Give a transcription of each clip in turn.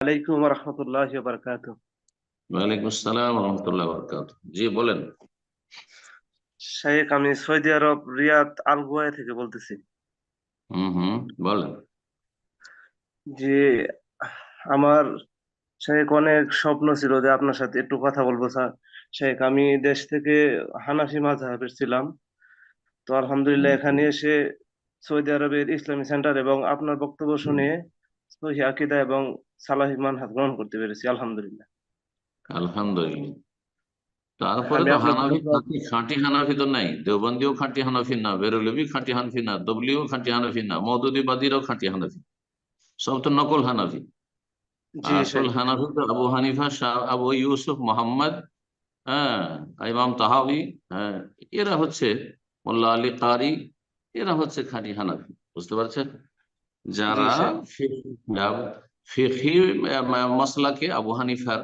আলাইকুম রহমতুল্লাহ বারকাত ওয়ালাইকুম আসসালাম রহমতুল্লাহ বরকাত জি বলেন। শেখ আমি সৌদি আরব রিয়াদ আল গোয়া থেকে বলতেছি। হুম হুম বলেন। যে আমার শেখ অনেক স্বপ্ন ছিল যে আপনার সাথে একটু কথা বলব স্যার। শেখ আমি দেশ থেকে হানাফি মাযহাবের ছিলাম। তো আলহামদুলিল্লাহ এখানে এসে সৌদি আরবের ইসলামী সেন্টার এবং আপনার বক্তব্য শুনে সহি আকীদা এবং সালাহি মানহাজ গ্রহণ করতে পেরেছি আলহামদুলিল্লাহ। আলহামদুলিল্লাহ। তারপরে তো হানাফি খাঁটি হানাফি তো নাই। দেওবন্দিও খাঁটি হানাফি না বেরলভি খাঁটি হানাফি না দবলিও খাঁটি হানাফি না মৌদুদিবাদীরাও খাঁটি হানাফি। সব তো নকল হানাফি। আসল হানাফি তো আবু হানিফা শাহ আবু ইউসুফ মোহাম্মদ হ্যাঁ ইমাম তাহাবি হ্যাঁ এরা হচ্ছে মোল্লা আলী কারি এরা হচ্ছে খাঁটি হানাফি। বুঝতে পারছেন? যারা ফিখি মশলাকে আবু হানিফার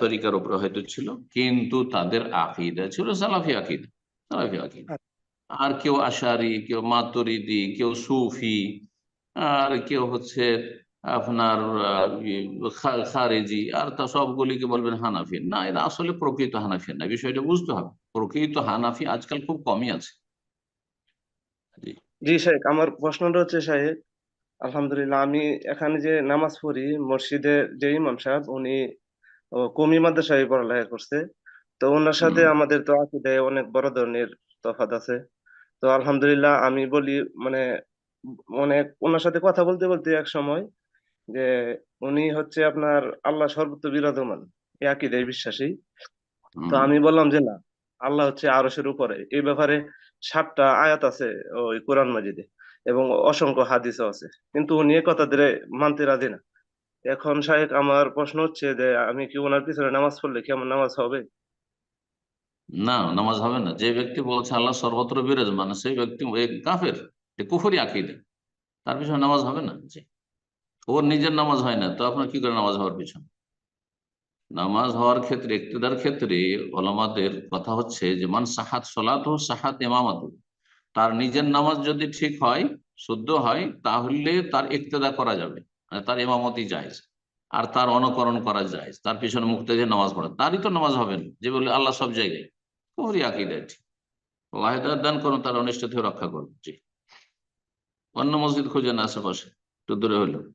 তরিকার উপরে হয়তো ছিল কিন্তু তাদের আকিদা ছিল সালাফি আকিদা সালাফি আকিদা। আর কেউ আশারি কেউ মাতরিদি কেউ সুফি আর কেউ হচ্ছে আপনার খারেজি আর তা সবগুলিকে বলবেন হানাফি। না এরা আসলে প্রকৃত হানাফি না বিষয়টা বুঝতে হবে। প্রকৃত হানাফি আজকাল খুব কমই আছে। জি। জি শেখ আমার প্রশ্নটা হচ্ছে সাহেব আলহামদুলিল্লাহ আমি এখানে যে নামাজ পড়ি মসজিদের যে ইমাম সাহেব উনি কমি মাদ্রাসায় পড়ালেখা করছে। তো ওনার সাথে আমাদের তো আকীদায় অনেক বড় ধরনের তফাৎ আছে। তো আলহামদুলিল্লাহ আমি বলি মানে অনেক ওনার সাথে কথা বলতে বলতে এক সময় যে উনি হচ্ছে আপনার আল্লাহ সর্বত্র বিরাজমান এই আকীদায় বিশ্বাসী। তো আমি বললাম যে না আল্লাহ হচ্ছে আরশের উপরে। এই ব্যাপারে সাতটা আয়াত আছে ওই কোরআন মাজিদে। এবং অসংখ্য হাদিসও আছে। কিন্তু উনি কথা ধরে মানতে রাজি না। এখন শাহেখ আমার প্রশ্ন হচ্ছে যে, আমি কি ওনার পিছনে নামাজ পড়লে কি আমার নামাজ হবে? না, নামাজ হবে না। যে ব্যক্তি বলছে আল্লাহ সর্বত্র বিরাজমান, সেই ব্যক্তি কাফের কুফরি আকিদে। তার পিছনে নামাজ হবে না? জি। ওর নিজের নামাজ হয় না, তো আপনার কি করে নামাজ হওয়ার পিছনে? নামাজ হওয়ার ক্ষেত্রে, ইক্তিদার ক্ষেত্রে ওলামাদের কথা হচ্ছে যে, মান সাহাত সলাত সাহাত ইমামাত তার নিজের নামাজ যদি ঠিক হয়, শুদ্ধ হয়, তাহলে তার ইক্তেদা করা যাবে। মানে তার ইমামতি যায় আর তার অনুকরণ করা যায় তার পিছনে মুক্তি দিয়ে নামাজ পড়া। তারই তো নামাজ হবে না। যে বলে আল্লাহ সব জায়গায়। দান করুন, তার অনিষ্ট থেকে রক্ষা করুন। জি। অন্য মসজিদ খুঁজে না আশেপাশে একটু দূরে হলো।